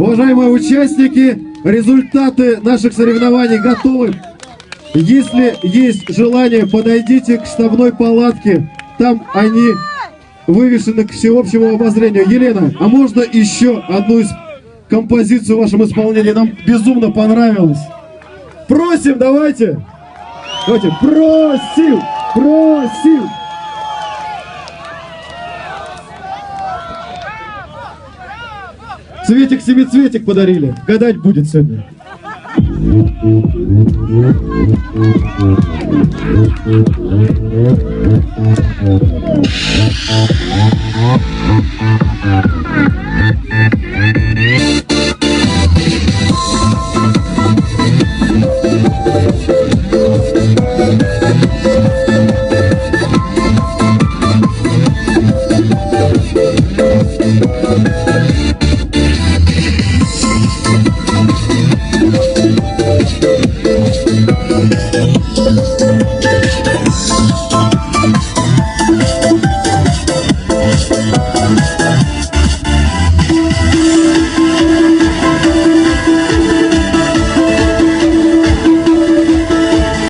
участники, результаты наших соревнований готовы. Если есть желание, подойдите к штабной палатке. Там они вывешены к всеобщему обозрению. Елена, а можно еще одну из композицию в вашем исполнении? Нам безумно понравилось. Просим, давайте. Давайте, просим, просим. Цветик семицветик подарили. Гадать будет сегодня. Thank you.